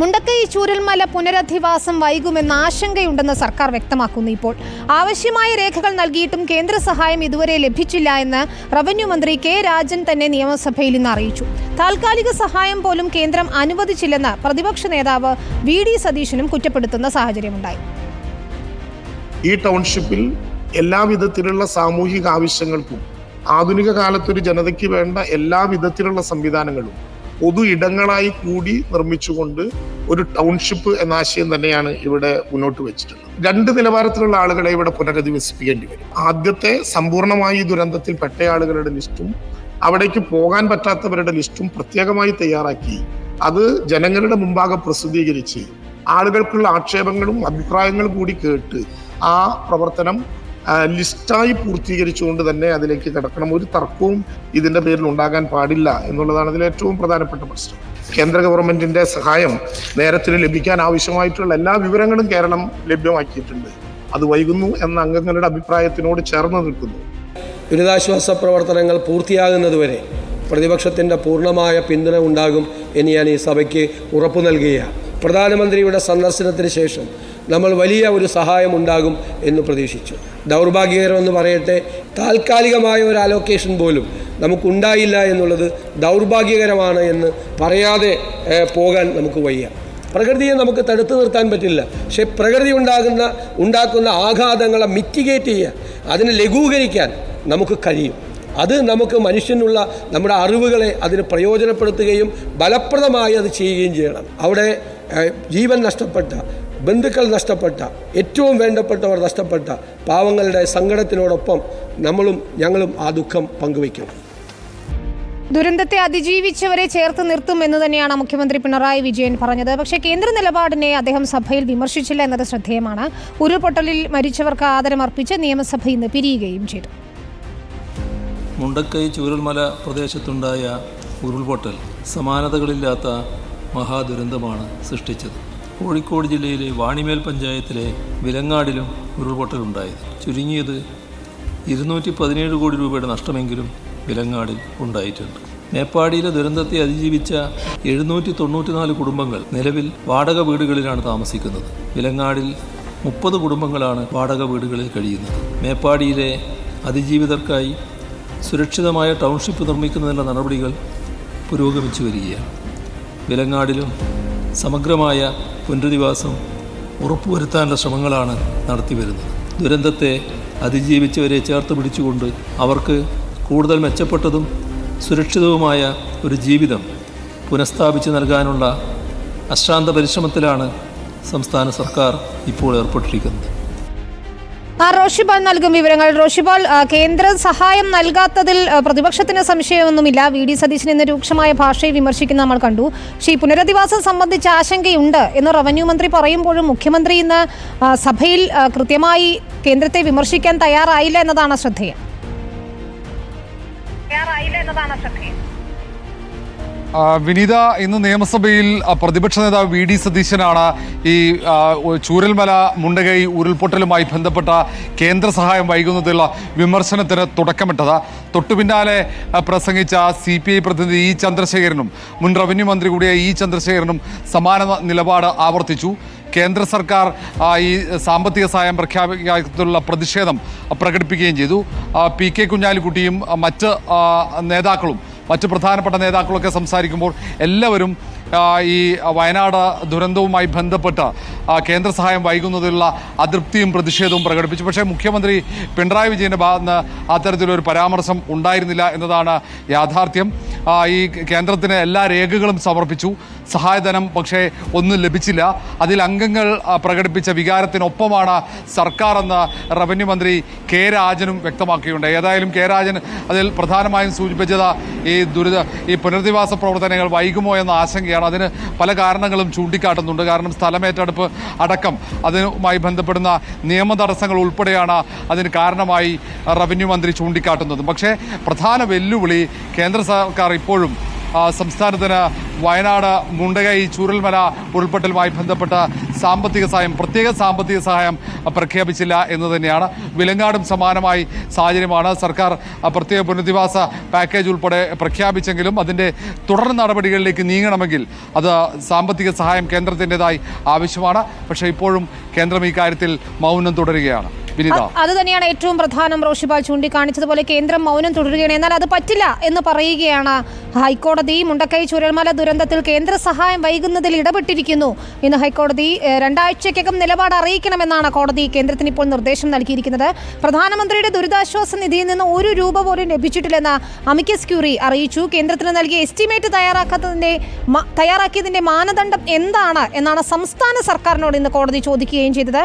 മുണ്ടക്കൈ ചൂരൽമല പുനരധിവാസം വൈകുമെന്ന ആശങ്കയുണ്ടെന്ന് സർക്കാർ വ്യക്തമാക്കുന്നു ഇപ്പോൾ. ആവശ്യമായ രേഖകൾ നൽകിയിട്ടും കേന്ദ്ര സഹായം ഇതുവരെ ലഭിച്ചില്ല എന്ന് റവന്യൂ മന്ത്രി കെ രാജൻ തന്നെ നിയമസഭയിൽ ഇന്ന് അറിയിച്ചു. താൽക്കാലിക സഹായം പോലും കേന്ദ്രം അനുവദിച്ചില്ലെന്ന് പ്രതിപക്ഷ നേതാവ് വി ഡി സതീശനും കുറ്റപ്പെടുത്തുന്ന സാഹചര്യമുണ്ടായി. ഈ ടൗൺഷിപ്പിൽ എല്ലാ വിധത്തിലുള്ള സാമൂഹിക ആവശ്യങ്ങൾക്കും ആധുനിക കാലത്തൊരു ജനതയ്ക്ക് വേണ്ട എല്ലാ വിധത്തിലുള്ള സംവിധാനങ്ങളും പൊതു ഇടങ്ങളായി കൂടി നിർമ്മിച്ചുകൊണ്ട് ഒരു ടൗൺഷിപ്പ് എന്ന ആശയം തന്നെയാണ് ഇവിടെ മുന്നോട്ട് വെച്ചിട്ടുള്ളത്. രണ്ട് നിലവാരത്തിലുള്ള ആളുകളെ ഇവിടെ പുനരധിവസിപ്പിക്കേണ്ടി വരും. ആദ്യത്തെ സമ്പൂർണമായി ദുരന്തത്തിൽ പെട്ട ആളുകളുടെ ലിസ്റ്റും അവിടേക്ക് പോകാൻ പറ്റാത്തവരുടെ ലിസ്റ്റും പ്രത്യേകമായി തയ്യാറാക്കി അത് ജനങ്ങളുടെ മുമ്പാകെ പ്രസിദ്ധീകരിച്ച് ആളുകൾക്കുള്ള ആക്ഷേപങ്ങളും അഭിപ്രായങ്ങളും കൂടി കേട്ട് ആ പ്രവർത്തനം ലിസ്റ്റായി പൂർത്തീകരിച്ചുകൊണ്ട് തന്നെ അതിലേക്ക് കിടക്കണം. ഒരു തർക്കവും ഇതിന്റെ പേരിൽ ഉണ്ടാകാൻ പാടില്ല എന്നുള്ളതാണ് അതിൽ ഏറ്റവും പ്രധാനപ്പെട്ട പ്രശ്നം. കേന്ദ്ര ഗവൺമെന്റിന്റെ സഹായം നേരത്തിന് ലഭിക്കാൻ ആവശ്യമായിട്ടുള്ള എല്ലാ വിവരങ്ങളും കേരളം ലഭ്യമാക്കിയിട്ടുണ്ട്. അത് വൈകുന്നു എന്ന അംഗങ്ങളുടെ അഭിപ്രായത്തിനോട് ചേർന്ന് നിൽക്കുന്നു. ദുരിതാശ്വാസ പ്രവർത്തനങ്ങൾ പൂർത്തിയാകുന്നതുവരെ പ്രതിപക്ഷത്തിന്റെ പൂർണമായ പിന്തുണ ഉണ്ടാകും എന്ന് ഞാൻ ഈ സഭയ്ക്ക് ഉറപ്പു നൽകുകയാണ്. പ്രധാനമന്ത്രിയുടെ സന്ദർശനത്തിന് ശേഷം നമ്മൾ വലിയ ഒരു സഹായം ഉണ്ടാകും എന്ന് പ്രതീക്ഷിച്ചു. ദൗർഭാഗ്യകരമെന്ന് പറയട്ടെ താൽക്കാലികമായ ഒരു അലോക്കേഷൻ പോലും നമുക്കുണ്ടായില്ല എന്നുള്ളത് ദൗർഭാഗ്യകരമാണ് എന്ന് പറയാതെ പോകാൻ നമുക്ക് വയ്യ. പ്രകൃതിയെ നമുക്ക് തടുത്തു നിർത്താൻ പറ്റില്ല. പക്ഷേ പ്രകൃതി ഉണ്ടാകുന്ന ഉണ്ടാക്കുന്ന ആഘാതങ്ങളെ മിറ്റിഗേറ്റ് ചെയ്യാൻ അതിനെ ലഘൂകരിക്കാൻ നമുക്ക് കഴിയും. അത് നമുക്ക് മനുഷ്യനുള്ള നമ്മുടെ അറിവുകളെ അതിന് പ്രയോജനപ്പെടുത്തുകയും ഫലപ്രദമായി അത് ചെയ്യുകയും ചെയ്യണം. അവിടെ ജീവൻ നഷ്ടപ്പെട്ട ബന്ധുക്കൾ നഷ്ടപ്പെട്ട ഏറ്റവും വേണ്ടപ്പെട്ടവർ നഷ്ടപ്പെട്ട പാവങ്ങളുടെ സങ്കടത്തിനോടൊപ്പം നമ്മളും ഞങ്ങളും ആ ദുഃഖം പങ്കുവയ്ക്കും ദുരന്തത്തെ അതിജീവിച്ചവരെ ചേർത്ത് നിർത്തും എന്ന് തന്നെയാണ് മുഖ്യമന്ത്രി പിണറായി വിജയൻ പറഞ്ഞത്. പക്ഷേ കേന്ദ്ര നിലപാടിനെ അദ്ദേഹം സഭയിൽ വിമർശിച്ചില്ല എന്നത് ശ്രദ്ധേയമാണ്. ഉരുൾപൊട്ടലിൽ മരിച്ചവർക്ക് ആദരമർപ്പിച്ച് നിയമസഭ ഇന്ന് പിരിയുകയും ചെയ്തു. മുണ്ടക്കൈ ചൂരൽമല പ്രദേശത്തുണ്ടായ ഉരുൾപൊട്ടൽ സമാനതകളില്ലാത്ത മഹാദുരന്തമാണ് സൃഷ്ടിച്ചത്. കോഴിക്കോട് ജില്ലയിലെ വാണിമേൽ പഞ്ചായത്തിലെ വിലങ്ങാടിലും ഉരുൾപൊട്ടലുണ്ടായത് ചുരുങ്ങിയത് ഇരുന്നൂറ്റി പതിനേഴ് കോടി രൂപയുടെ നഷ്ടമെങ്കിലും വിലങ്ങാടിൽ ഉണ്ടായിട്ടുണ്ട്. മേപ്പാടിയിലെ ദുരന്തത്തെ അതിജീവിച്ച എഴുന്നൂറ്റി തൊണ്ണൂറ്റിനാല് കുടുംബങ്ങൾ നിലവിൽ വാടക വീടുകളിലാണ് താമസിക്കുന്നത്. വിലങ്ങാടിൽ മുപ്പത് കുടുംബങ്ങളാണ് വാടക വീടുകളിൽ കഴിയുന്നത്. മേപ്പാടിയിലെ അതിജീവിതർക്കായി സുരക്ഷിതമായ ടൗൺഷിപ്പ് നിർമ്മിക്കുന്നതിനുള്ള നടപടികൾ പുരോഗമിച്ചു വരികയാണ്. വിലങ്ങാടിലും സമഗ്രമായ പുനരധിവാസം ഉറപ്പുവരുത്താനുള്ള ശ്രമങ്ങളാണ് നടത്തിവരുന്നത് ദുരന്തത്തെ അതിജീവിച്ചവരെ ചേർത്ത് പിടിച്ചുകൊണ്ട് അവർക്ക് കൂടുതൽ മെച്ചപ്പെട്ടതും സുരക്ഷിതവുമായ ഒരു ജീവിതം പുനഃസ്ഥാപിച്ചു നൽകാനുള്ള അശ്രാന്ത പരിശ്രമത്തിലാണ് സംസ്ഥാന സർക്കാർ ഇപ്പോൾ ഏർപ്പെട്ടിരിക്കുന്നത്. ആ റോഷിബാൽ നൽകും വിവരങ്ങൾ. റോഷിബാൽ കേന്ദ്ര സഹായം നൽകാത്തതിൽ പ്രതിപക്ഷത്തിന് സംശയമൊന്നുമില്ല. വി. ഡി. സതീശൻ എന്ന രൂക്ഷമായ ഭാഷയെ വിമർശിക്കുന്ന നമ്മൾ കണ്ടു. പക്ഷേ ഈ പുനരധിവാസം സംബന്ധിച്ച ആശങ്കയുണ്ട് എന്ന് റവന്യൂ മന്ത്രി പറയുമ്പോഴും മുഖ്യമന്ത്രി ഇന്ന് സഭയിൽ കൃത്യമായി കേന്ദ്രത്തെ വിമർശിക്കാൻ തയ്യാറായില്ല എന്നതാണ് ശ്രദ്ധേയം. തയ്യാറായില്ല എന്നതാണ് ശ്രദ്ധേയം. വിനീത ഇന്ന് നിയമസഭയിൽ പ്രതിപക്ഷ നേതാവ് വി ഡി സതീശനാണ് ഈ ചൂരൽമല മുണ്ടകൈ ഉരുൾപൊട്ടലുമായി ബന്ധപ്പെട്ട കേന്ദ്ര സഹായം വൈകുന്നതിലുള്ള വിമർശനത്തിന് തുടക്കമിട്ടത്. തൊട്ടു പിന്നാലെ പ്രസംഗിച്ച സി പി ഐ പ്രതിനിധി ഇ ചന്ദ്രശേഖരനും മുൻ റവന്യൂ മന്ത്രി കൂടിയായ ഇ ചന്ദ്രശേഖരനും സമാന നിലപാട് ആവർത്തിച്ചു. കേന്ദ്ര സർക്കാർ ഈ സാമ്പത്തിക സഹായം പ്രഖ്യാപിക്കാത്തുള്ള പ്രതിഷേധം പ്രകടിപ്പിക്കുകയും ചെയ്തു. പി കെ കുഞ്ഞാലിക്കുട്ടിയും മറ്റ് നേതാക്കളും മറ്റ് പ്രധാനപ്പെട്ട നേതാക്കളൊക്കെ സംസാരിക്കുമ്പോൾ എല്ലാവരും ഈ വയനാട് ദുരന്തവുമായി ബന്ധപ്പെട്ട് കേന്ദ്ര സഹായം വൈകുന്നതിലുള്ള അതൃപ്തിയും പ്രതിഷേധവും പ്രകടിപ്പിച്ചു. പക്ഷേ മുഖ്യമന്ത്രി പിണറായി വിജയന്റെ ഭാഗത്ത് അത്തരത്തിലൊരു പരാമർശം ഉണ്ടായിരുന്നില്ല എന്നതാണ് യാഥാർത്ഥ്യം. ഈ കേന്ദ്രത്തിന് എല്ലാ രേഖകളും സമർപ്പിച്ചു. സഹായധനം പക്ഷേ ഒന്നും ലഭിച്ചില്ല. അതിൽ അംഗങ്ങൾ പ്രകടിപ്പിച്ച വികാരത്തിനൊപ്പമാണ് സർക്കാർ എന്ന് റവന്യൂ മന്ത്രി കെ രാജനും വ്യക്തമാക്കിയിട്ടുണ്ട്. ഏതായാലും കെ രാജൻ അതിൽ പ്രധാനമായും സൂചിപ്പിച്ചത് ഈ ദുരിത ഈ പുനരധിവാസ പ്രവർത്തനങ്ങൾ വൈകുമോ എന്ന ആശങ്കയാണ്. അതിന് പല കാരണങ്ങളും ചൂണ്ടിക്കാട്ടുന്നുണ്ട്. കാരണം സ്ഥലമേറ്റെടുപ്പ് അടക്കം അതിനുമായി ബന്ധപ്പെടുന്ന നിയമ തടസ്സങ്ങൾ ഉൾപ്പെടെയാണ് അതിന് കാരണമായി റവന്യൂ മന്ത്രി ചൂണ്ടിക്കാട്ടുന്നത്. പക്ഷേ പ്രധാന വെല്ലുവിളി കേന്ദ്ര സർക്കാർ ഇപ്പോഴും സംസ്ഥാനത്തിന് വയനാട് മുണ്ടകൈ ചൂരൽമല ഉൾപ്പെട്ടലുമായി ബന്ധപ്പെട്ട സാമ്പത്തിക സഹായം പ്രത്യേക സാമ്പത്തിക സഹായം പ്രഖ്യാപിച്ചില്ല എന്ന് തന്നെയാണ്. വിലങ്ങാടും സമാനമായി സാഹചര്യമാണ് സർക്കാർ പ്രത്യേക പുനരധിവാസ പാക്കേജ് ഉൾപ്പെടെ പ്രഖ്യാപിച്ചെങ്കിലും അതിന്റെ തുടർ നടപടികളിലേക്ക് നീങ്ങണമെങ്കിൽ അത് സാമ്പത്തിക സഹായം കേന്ദ്രത്തിന്റെതായി ആവശ്യമാണ്. പക്ഷേ ഇപ്പോഴും കേന്ദ്രം ഈ കാര്യത്തിൽ മൗനം തുടരുകയാണ്. അത് തന്നെയാണ് ഏറ്റവും പ്രധാനം റോഷിബാൽ ചൂണ്ടിക്കാണിച്ചതുപോലെ കേന്ദ്രം മൗനം തുടരുകയാണ്. എന്നാൽ അത് പറ്റില്ല എന്ന് പറയുകയാണ് ഹൈക്കോടതി. മുണ്ടക്കൈ ചുരൽമല ദുരന്തത്തിൽ കേന്ദ്ര സഹായം വൈകുന്നതിൽ ഇടപെട്ടിരിക്കുന്നു ഇന്ന് ഹൈക്കോടതി രണ്ടാഴ്ചക്കകം നിലപാട് അറിയിക്കണമെന്നാണ് കോടതി കേന്ദ്രത്തിന് ഇപ്പോൾ നിർദ്ദേശം നൽകിയിരിക്കുന്നത്. പ്രധാനമന്ത്രിയുടെ ദുരിതാശ്വാസ നിധിയിൽ നിന്ന് ഒരു രൂപ പോലും ലഭിച്ചിട്ടില്ലെന്ന് അമിക്കസ് ക്യൂറി അറിയിച്ചു. കേന്ദ്രത്തിന് നൽകിയ എസ്റ്റിമേറ്റ് തയ്യാറാക്കാത്തതിന്റെ തയ്യാറാക്കിയതിന്റെ മാനദണ്ഡം എന്താണ് എന്നാണ് സംസ്ഥാന സർക്കാരിനോട് ഇന്ന് കോടതി ചോദിക്കുകയും ചെയ്തത്.